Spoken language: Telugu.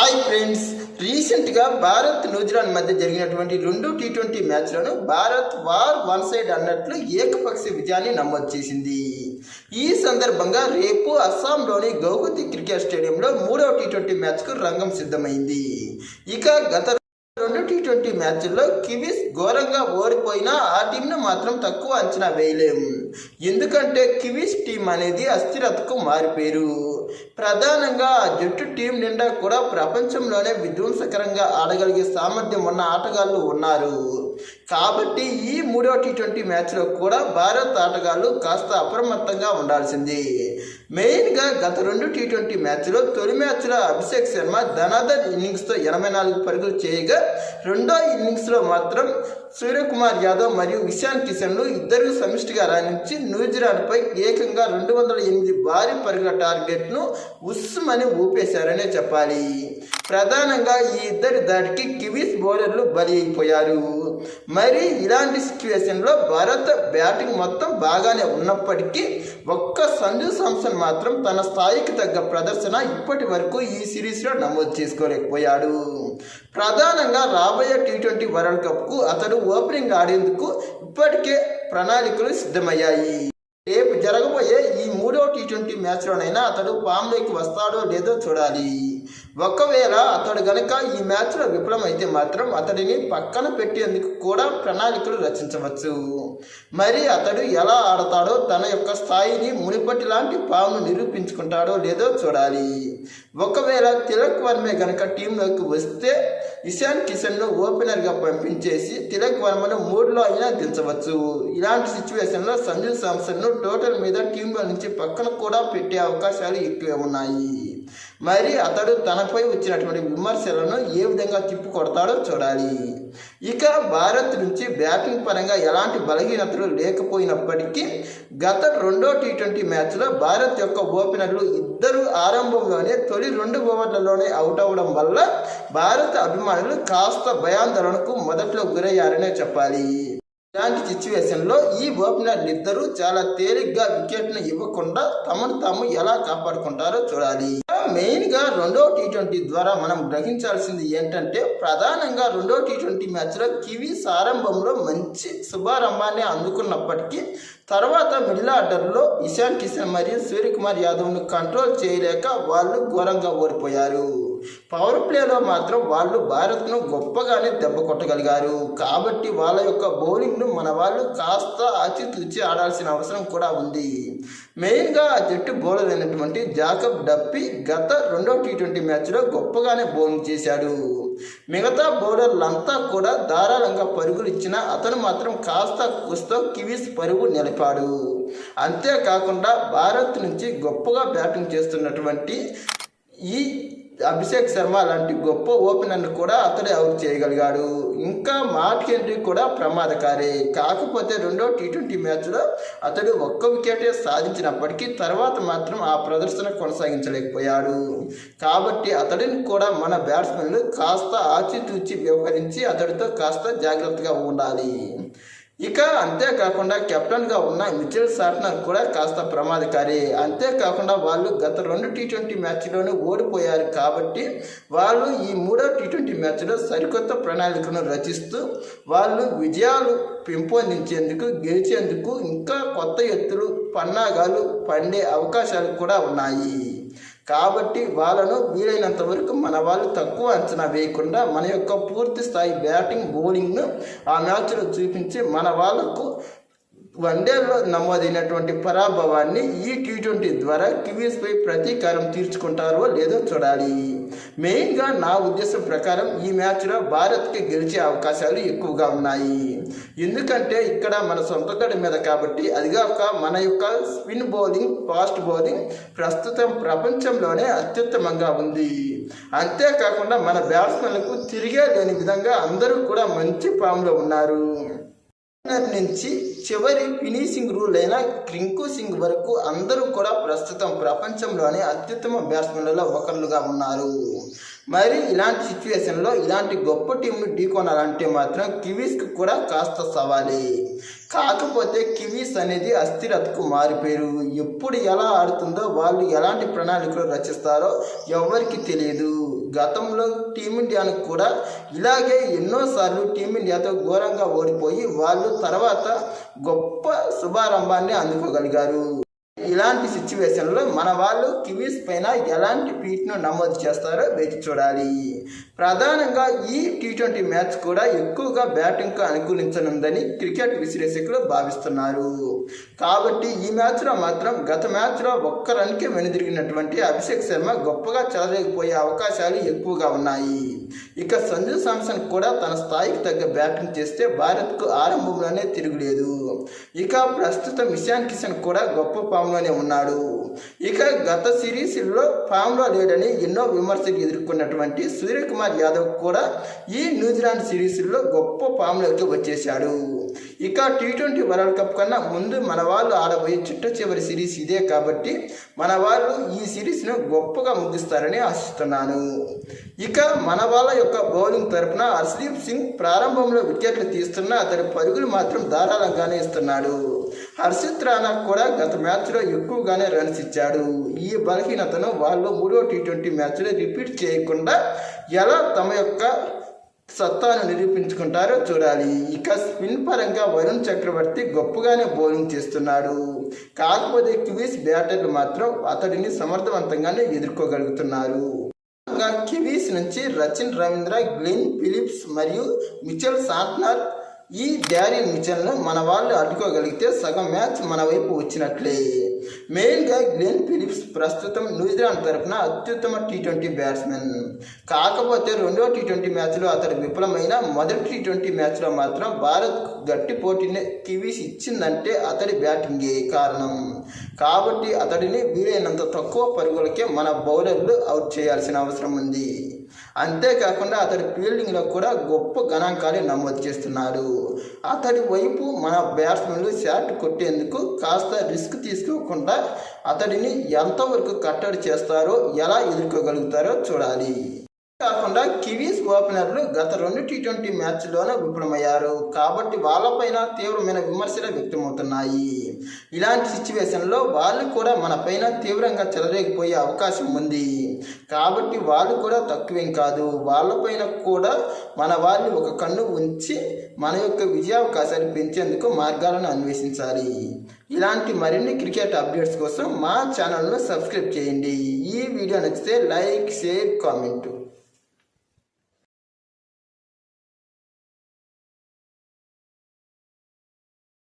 హాయ్ ఫ్రెండ్స్ రీసెంట్గా భారత్ న్యూజిలాండ్ మధ్య జరిగినటువంటి రెండు టీ ట్వంటీ మ్యాచ్లను భారత్ వార్ వన్ సైడ్ అన్నట్లు ఏకపక్ష విజయాన్ని నమోదు చేసింది. ఈ సందర్భంగా రేపు అస్సాంలోని గౌహతి క్రికెట్ స్టేడియంలో మూడవ టీ ట్వంటీ మ్యాచ్కు రంగం సిద్ధమైంది. ఇక గత రెండు టీ ట్వంటీ మ్యాచ్ల్లో కివీస్ ఘోరంగా ఓడిపోయినా ఆ టీంను మాత్రం తక్కువ అంచనా వేయలేం. ఎందుకంటే కివీస్ టీం అనేది అస్థిరతకు మారిపోయారు. ప్రధానంగా జట్టు టీం నిండా కూడా ప్రపంచంలోనే విధ్వంసకరంగా ఆడగలిగే సామర్థ్యం ఉన్న ఆటగాళ్ళు ఉన్నారు. కాబట్టి ఈ మూడో టీ ట్వంటీ మ్యాచ్లో కూడా భారత్ ఆటగాళ్ళు కాస్త అప్రమత్తంగా ఉండాల్సింది. మెయిన్గా గత రెండు టీ ట్వంటీ మ్యాచ్లో తొలి మ్యాచ్లో అభిషేక్ శర్మ ధనాధర్ ఇన్నింగ్స్తో ఎనభై నాలుగు పరుగులు చేయగా రెండో ఇన్నింగ్స్లో మాత్రం సూర్యకుమార్ యాదవ్ మరియు ఇషాన్ కిషన్లు ఇద్దరు సమిష్టిగా రాణించి న్యూజిలాండ్పై ఏకంగా రెండు వందల ఎనిమిది భారీ పరుగుల టార్గెట్ను ఉస్సుమని ఊపేశారనే చెప్పాలి. ప్రధానంగా ఈ ఇద్దరి దాడికి కివీస్ బౌలర్లు బలి అయిపోయారు. మరి ఇలాంటి సిచ్యువేషన్లో భారత్ బ్యాటింగ్ మొత్తం బాగానే ఉన్నప్పటికీ ఒక్క సంజు సాంసన్ మాత్రం తన స్థాయికి తగ్గ ప్రదర్శన ఇప్పటి వరకు ఈ సిరీస్లో నమోదు చేసుకోలేకపోయాడు. ప్రధానంగా రాబోయే టీ ట్వంటీ వరల్డ్ కప్కు అతడు ఓపెనింగ్ ఆడేందుకు ఇప్పటికే ప్రణాళికలు సిద్ధమయ్యాయి. రేపు జరగబోయే ఈ మూడో టీ ట్వంటీ మ్యాచ్లోనైనా అతడు ఫామ్లోకి వస్తాడో లేదో చూడాలి. ఒకవేళ అతడు గనక ఈ మ్యాచ్లో విఫలమైతే మాత్రం అతడిని పక్కన పెట్టేందుకు కూడా ప్రణాళికలు రచించవచ్చు. మరి అతడు ఎలా ఆడతాడో తన యొక్క స్థాయిని మునిపటి లాంటి పాము నిరూపించుకుంటాడో లేదో చూడాలి. ఒకవేళ తిలక్ వర్మే గనక టీంలోకి వస్తే ఇషాన్ కిషన్ను ఓపెనర్గా పంపించేసి తిలక్ వర్మను మూడులో అయినా దించవచ్చు. ఇలాంటి సిచ్యువేషన్లో సంజు సామ్సన్ను టోటల్ మీద టీంలో నుంచి పక్కన కూడా పెట్టే అవకాశాలు ఎక్కువే ఉన్నాయి. మరి అతడు తనపై వచ్చినటువంటి విమర్శలను ఏ విధంగా తిప్పి కొడతాడో చూడాలి. ఇక భారత్ నుంచి బ్యాటింగ్ పరంగా ఎలాంటి బలహీనతలు లేకపోయినప్పటికీ గత రెండో టీ ట్వంటీ మ్యాచ్లో భారత్ యొక్క ఓపెనర్లు ఇద్దరు ఆరంభంలోనే తొలి రెండు ఓవర్లలోనే అవుట్ అవ్వడం వల్ల భారత అభిమానులు కాస్త భయాందోళనకు మొదట్లో గురయ్యారనే చెప్పాలి. ఇలాంటి సిచ్యువేషన్లో ఈ ఓపెనర్లు ఇద్దరు చాలా తేలిగ్గా వికెట్ను ఇవ్వకుండా తమను తాము ఎలా కాపాడుకుంటారో చూడాలి. మెయిన్గా రెండో టీ ట్వంటీ ద్వారా మనం గ్రహించాల్సింది ఏంటంటే ప్రధానంగా రెండో టీ ట్వంటీ మ్యాచ్లో కివీస్ ఆరంభంలో మంచి శుభారంభాన్ని అందుకున్నప్పటికీ తర్వాత మిడిల్ ఆర్డర్లో ఇషాన్ కిషన్ మరియు సూర్యకుమార్ యాదవ్ను కంట్రోల్ చేయలేక వాళ్ళు ఘోరంగా ఓడిపోయారు. పవర్ ప్లేలో మాత్రం వాళ్ళు భారత్ను గొప్పగానే దెబ్బ కొట్టగలిగారు. కాబట్టి వాళ్ళ యొక్క బౌలింగ్ను మన వాళ్ళు కాస్త ఆచితూచి ఆడాల్సిన అవసరం కూడా ఉంది. మెయిన్గా ఆ జట్టు బౌలర్ అయినటువంటి జాకబ్ డప్పి గత రెండో టీ ట్వంటీ మ్యాచ్లో గొప్పగానే బౌలింగ్ చేశాడు. మిగతా బౌలర్లంతా కూడా ధారాళంగా పరుగులు ఇచ్చిన అతను మాత్రం కాస్త కుస్తో కివీస్ పరుగు నిలిపాడు. అంతేకాకుండా భారత్ నుంచి గొప్పగా బ్యాటింగ్ చేస్తున్నటువంటి ఈ అభిషేక్ శర్మ లాంటి గొప్ప ఓపెనర్ను కూడా అతడే అవుట్ చేయగలిగాడు. ఇంకా మార్క్ హెన్రీ కూడా ప్రమాదకారి. కాకపోతే రెండో టీ ట్వంటీ మ్యాచ్లో అతడు ఒక్క వికెటే సాధించినప్పటికీ తర్వాత మాత్రం ఆ ప్రదర్శన కొనసాగించలేకపోయాడు. కాబట్టి అతడిని కూడా మన బ్యాట్స్మెన్లు కాస్త ఆచితూచి వ్యవహరించి అతడితో కాస్త జాగ్రత్తగా ఉండాలి. ఇక అంతేకాకుండా కెప్టెన్గా ఉన్న మిచెల్ సార్నర్ కూడా కాస్త ప్రమాదకారి. అంతేకాకుండా వాళ్ళు గత రెండు టీ ట్వంటీ మ్యాచ్లోనే ఓడిపోయారు కాబట్టి వాళ్ళు ఈ మూడో టీ ట్వంటీ మ్యాచ్లో సరికొత్త ప్రణాళికను రచిస్తూ వాళ్ళు విజయాలు పెంపొందించేందుకు గెలిచేందుకు ఇంకా కొత్త ఎత్తులు పన్నాగాలు పండే అవకాశాలు కూడా ఉన్నాయి. కాబట్టి వాళ్ళను వీలైనంత వరకు మన వాళ్ళు తక్కువ అంచనా వేయకుండా మన యొక్క పూర్తి స్థాయి బ్యాటింగ్ బౌలింగ్ను ఆ మ్యాచ్లో చూపించి మన వాళ్ళకు వన్డేలో నమోదైనటువంటి పరాభవాన్ని ఈ టీ ట్వంటీ ద్వారా కివీస్పై ప్రతీకారం తీర్చుకుంటారో లేదో చూడాలి. మెయిన్గా నా ఉద్దేశం ప్రకారం ఈ మ్యాచ్లో భారత్కి గెలిచే అవకాశాలు ఎక్కువగా ఉన్నాయి. ఎందుకంటే ఇక్కడ మన సొంత గడి మీద కాబట్టి అదిగాక మన యొక్క స్పిన్ బౌలింగ్ ఫాస్ట్ బౌలింగ్ ప్రస్తుతం ప్రపంచంలోనే అత్యుత్తమంగా ఉంది. అంతేకాకుండా మన బ్యాట్స్మెన్లకు తిరిగే లేని విధంగా అందరూ కూడా మంచి ఫామ్లో ఉన్నారు. ఓపెనర్ నుంచి చివరి ఫినిషింగ్ రూల్ అయిన క్రింకు సింగ్ వరకు అందరూ కూడా ప్రస్తుతం ప్రపంచంలోనే అత్యుత్తమ బ్యాట్స్మెన్లలో ఒకరుగా ఉన్నారు. మరి ఇలాంటి సిచ్యువేషన్లో ఇలాంటి గొప్ప టీంను ఢీకొనాలంటే మాత్రం కివీస్కి కూడా కాస్త సవాలి. కాకపోతే కివీస్ అనేది అస్థిరతకు మారిపోయారు. ఎప్పుడు ఎలా ఆడుతుందో వాళ్ళు ఎలాంటి ప్రణాళికలు రచిస్తారో ఎవరికి తెలియదు. గతంలో టీమిండియాను కూడా ఇలాగే ఎన్నోసార్లు టీమిండియాతో ఘోరంగా ఓడిపోయి వాళ్ళు తర్వాత గొప్ప శుభారంభాన్ని అందుకోగలిగారు. ఇలాంటి సిచ్యువేషన్లో మన వాళ్ళు కివీస్ పైన ఎలాంటి ఫీట్ను నమోదు చేస్తారో వేచి చూడాలి. ప్రధానంగా ఈ టీ ట్వంటీ మ్యాచ్ కూడా ఎక్కువగా బ్యాటింగ్కు అనుకూలించనుందని క్రికెట్ విశ్లేషకులు భావిస్తున్నారు. కాబట్టి ఈ మ్యాచ్లో మాత్రం గత మ్యాచ్లో ఒక్క రన్కే వెనుదిరిగినటువంటి అభిషేక్ శర్మ గొప్పగా చెలరేగిపోయే అవకాశాలు ఎక్కువగా ఉన్నాయి. ఇక సంజు సామ్సన్ కూడా తన స్థాయికి తగ్గ బ్యాటింగ్ చేస్తే భారత్కు ఆరంభంలోనే తిరుగులేదు. ఇక ప్రస్తుతం ఇషాన్ కిషన్ కూడా గొప్ప ఫామ్లోనే ఉన్నాడు. ఇక గత సిరీస్లో ఫామ్లో లేడని ఎన్నో విమర్శలు ఎదుర్కొన్నటువంటి సూర్యకుమార్ యాదవ్ కూడా ఈ న్యూజిలాండ్ సిరీస్లో గొప్ప ఫామ్లోకి వచ్చేశాడు. ఇక టీ ట్వంటీ వరల్డ్ కప్ కన్నా ముందు మన వాళ్ళు ఆడబోయే చిట్ట చివరి సిరీస్ ఇదే కాబట్టి మన వాళ్ళు ఈ సిరీస్ను గొప్పగా ముగిస్తారని ఆశిస్తున్నాను. ఇక మన వాళ్ళ యొక్క బౌలింగ్ తరపున హర్షదీప్ సింగ్ ప్రారంభంలో వికెట్లు తీస్తున్నా అతడి పరుగులు మాత్రం ధారాళంగానే ఇస్తున్నాడు. హర్షిత్ రాణా కూడా గత మ్యాచ్లో ఎక్కువగానే రన్స్ ఇచ్చాడు. ఈ బలహీనతను వాళ్ళు మూడో టీ ట్వంటీ మ్యాచ్లో రిపీట్ చేయకుండా ఎలా తమ యొక్క సత్తాను నిరూపించుకుంటారో చూడాలి. ఇక స్పిన్ పరంగా వరుణ్ చక్రవర్తి గొప్పగానే బౌలింగ్ చేస్తున్నాడు. కాకపోతే కివీస్ బ్యాటర్లు మాత్రం అతడిని సమర్థవంతంగానే ఎదుర్కోగలుగుతున్నారు. కివీస్ నుంచి రచిన్ రవీంద్ర గ్లిన్ ఫిలిప్స్ మరియు మిచెల్ సాట్నర్ ఈ డ్యారియన్ మిచెల్ను మన వాళ్ళు అడ్డుకోగలిగితే సగం మ్యాచ్ మన వైపు వచ్చినట్లే. మెయిన్గా గ్లెన్ ఫిలిప్స్ ప్రస్తుతం న్యూజిలాండ్ తరఫున అత్యుత్తమ టీ ట్వంటీ బ్యాట్స్మెన్. కాకపోతే రెండో టీ ట్వంటీ మ్యాచ్లో అతడు విఫలమైన మొదటి టీ ట్వంటీ మ్యాచ్లో మాత్రం భారత్ గట్టి పోటీని కివీస్ ఇచ్చిందంటే అతడి బ్యాటింగే కారణం. కాబట్టి అతడిని వీలైనంత తక్కువ పరుగులకే మన బౌలర్లు అవుట్ చేయాల్సిన అవసరం ఉంది. అంతేకాకుండా అతడి ఫీల్డింగ్లో కూడా గొప్ప గణాంకాలు నమోదు చేస్తున్నారు అతడి వైపు మన బ్యాట్స్మెన్లు షాట్ కొట్టేందుకు కాస్త రిస్క్ తీసుకోకుండా అతడిని ఎంతవరకు కట్టడి చేస్తారో ఎలా ఎదుర్కోగలుగుతారో చూడాలి. కాకుండా కివీస్ ఓపెనర్లు గత రెండు టీ ట్వంటీ మ్యాచ్లోనే విఫలమయ్యారు. కాబట్టి వాళ్ళపైన తీవ్రమైన విమర్శలు వ్యక్తమవుతున్నాయి. ఇలాంటి సిచ్యువేషన్లో వాళ్ళు కూడా మనపైన తీవ్రంగా చెలరేగిపోయే అవకాశం ఉంది. కాబట్టి వాళ్ళు కూడా తక్కువేం కాదు. వాళ్ళపైన కూడా మన వాళ్ళు ఒక కన్ను ఉంచి మన యొక్క విజయావకాశాన్ని పెంచేందుకు మార్గాలను అన్వేషించాలి. ఇలాంటి మరిన్ని క్రికెట్ అప్డేట్స్ కోసం మా ఛానల్ను సబ్స్క్రైబ్ చేయండి. ఈ వీడియో నచ్చితే లైక్ షేర్ కామెంట్.